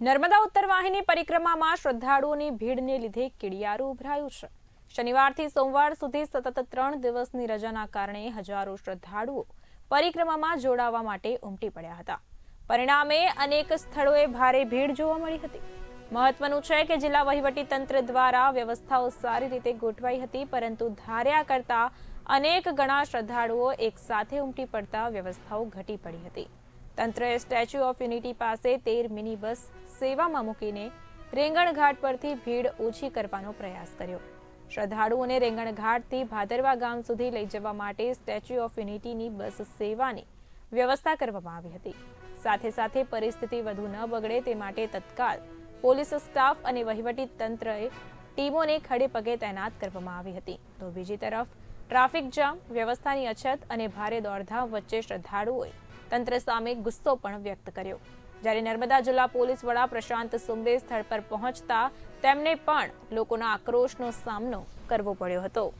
નર્મદા ઉત્તર વાહિની પરિક્રમામાં શ્રદ્ધાળુઓની ભીડને લીધે કીડિયારું ઉભરાયું છે. શનિવારથી સોમવાર સુધી સતત ત્રણ દિવસની રજાના કારણે હજારો શ્રદ્ધાળુઓ પરિક્રમામાં જોડાવા માટે ઉમટી પડ્યા હતા. પરિણામે અનેક સ્થળોએ ભારે ભીડ જોવા મળી હતી. મહત્વનું છે કે જિલ્લા વહીવટી તંત્ર દ્વારા વ્યવસ્થાઓ સારી રીતે ગોઠવાઈ હતી, પરંતુ ધાર્યા કરતા અનેક ગણા શ્રદ્ધાળુઓ એકસાથે ઉમટી પડતા વ્યવસ્થાઓ ઘટી પડી હતી. તંત્રએ સ્ટેચ્યુ ઓફ યુનિટી પાસે તેર મિની બસ સેવામાં મૂકીને રેંગણઘાટ પરથી ભીડ ઓછી કરવાનો પ્રયાસ કર્યો. શ્રદ્ધાળુઓને રેંગણઘાટથી ભાદરવા ગામ સુધી લઈ જવા માટે સ્ટેચ્યુ ઓફ યુનિટીની બસ સેવાની વ્યવસ્થા કરવામાં આવી હતી. સાથે સાથે પરિસ્થિતિ વધુ ન બગડે તે માટે તત્કાલ પોલીસ સ્ટાફ અને વહીવટી તંત્રએ ટીમોને ખડે પગે તૈનાત કરવામાં આવી હતી. તો બીજી તરફ, ટ્રાફિક જામ, વ્યવસ્થાની અછત અને ભારે દોડધામ વચ્ચે શ્રદ્ધાળુઓએ તંત્ર સામે ગુસ્સો પણ વ્યક્ત કર્યો. જ્યારે નર્મદા જિલ્લા પોલીસ વડા પ્રશાંત સુંબે સ્થળ પર પહોંચતા તેમને પણ લોકોના આક્રોશનો સામનો કરવો પડ્યો હતો.